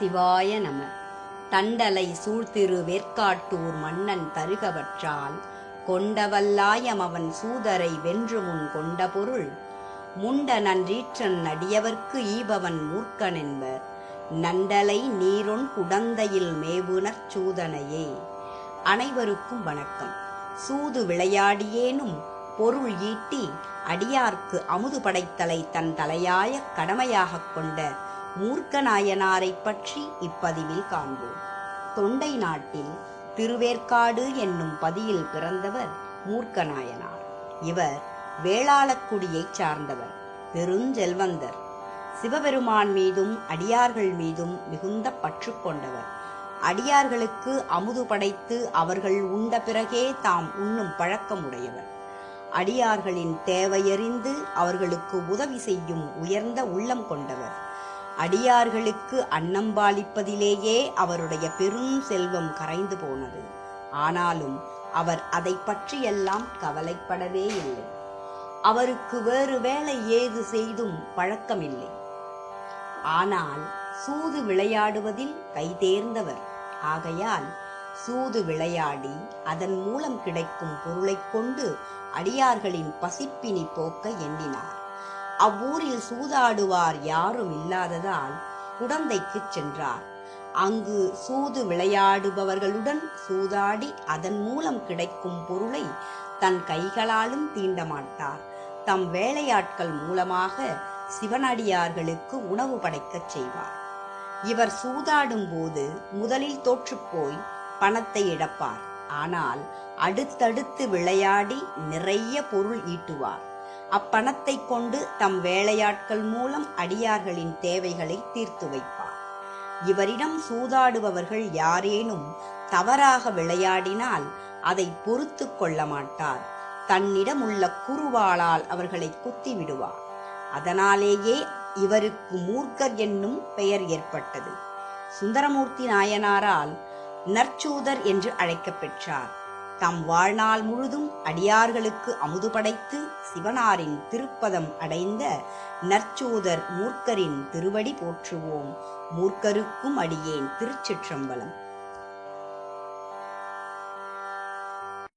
சிவாய நம. தண்டலை சூழ்திரு வேற்காட்டூர் மன்னன் தருகவற்றால் கொண்டவல்லாயம் அவன் சூதரை வென்று முன் கொண்ட பொருள் முண்ட நன்றீற்றன் நடியவர்க்கு ஈபவன் மூர்க்கனென்பர். நண்டலை நீரொன் குடந்தையில் மேவுனற் சூதனையே. அனைவருக்கும் வணக்கம். சூது விளையாடியேனும் பொருள் ஈட்டி அடியார்க்கு அமுது படைத்தலை தன் தலையாய கடமையாகக் கொண்ட மூர்க்கநாயனாரைப் பற்றி இப்பதிவில் காண்போம். தொண்டை நாட்டில் திருவேற்காடு என்னும் பதியில் பிறந்தவர் மூர்க்கநாயனார். இவர் வேளாளக்குடியைச் சார்ந்தவர் பெருஞ்செல்வந்தர். சிவபெருமான் மீதும் அடியார்கள் மீதும் மிகுந்த பற்று கொண்டவர். அடியார்களுக்கு அமுது படைத்து அவர்கள் உண்ட பிறகே தாம் உண்ணும் பழக்கமுடையவர். அடியார்களின் தேவையறிந்து அவர்களுக்கு உதவி செய்யும் உயர்ந்த உள்ளம் கொண்டவர். அடியார்களுக்கு அன்னம்பாளிப்பதிலேயே அவருடைய பெரும் செல்வம் கரைந்து போனது. ஆனாலும் அவர் அதை பற்றியெல்லாம் கவலைப்படவே இல்லை. அவருக்கு வேறு வேலை ஏது செய்தும் பழக்கமில்லை. ஆனால் சூது விளையாடுவதில் கைதேர்ந்தவர் ஆகையால் சூது விளையாடி அதன் மூலம் கிடைக்கும் பொருளைக் கொண்டு அடியார்களின் பசிப்பினி போக்க எண்ணினார். அவ்வூரில் சூதாடுவார் யாரும் இல்லாததால் குடந்தைக்குச் சென்றார். அங்கு சூது விளையாடுபவர்களுடன் சூதாடி அதன் மூலம் கிடைக்கும் பொருளை தன் கைகளாலும் தீண்டமாட்டார் தம் வேலையாட்கள் மூலமாக சிவனடியார்களுக்கு உணவு படைக்கச் செய்வார். இவர் சூதாடும் போது முதலில் தோற்றுப்போய் பணத்தை இழப்பார். ஆனால் அடுத்தடுத்து விளையாடி நிறைய பொருள் ஈட்டுவார். அப்பணத்தை கொண்டு தம் வேலையாட்கள் மூலம் அடியார்களின் தேவைகளை தீர்த்து வைப்பார். இவரிடம் சூதாடுபவர்கள் யாரேனும் தவறாக விளையாடினால் அதை பொறுத்து கொள்ள மாட்டார். தன்னிடம் உள்ள குருவாளால் அவர்களை குத்தி விடுவார் அதனாலேயே இவருக்கு மூர்க்கர் என்னும் பெயர் ஏற்பட்டது. சுந்தரமூர்த்தி நாயனாரால் நற்சூதர் என்று அழைக்கப் பெற்றார் தம் வாழ்நாள் முழுதும் அடியார்களுக்கு அமுது படைத்து சிவனாரின் திருப்பதம் அடைந்த நற்சூதர் மூர்க்கரின் திருவடி போற்றுவோம். மூர்க்கருக்கும் அடியேன் திருச்சிற்றம்பலம்.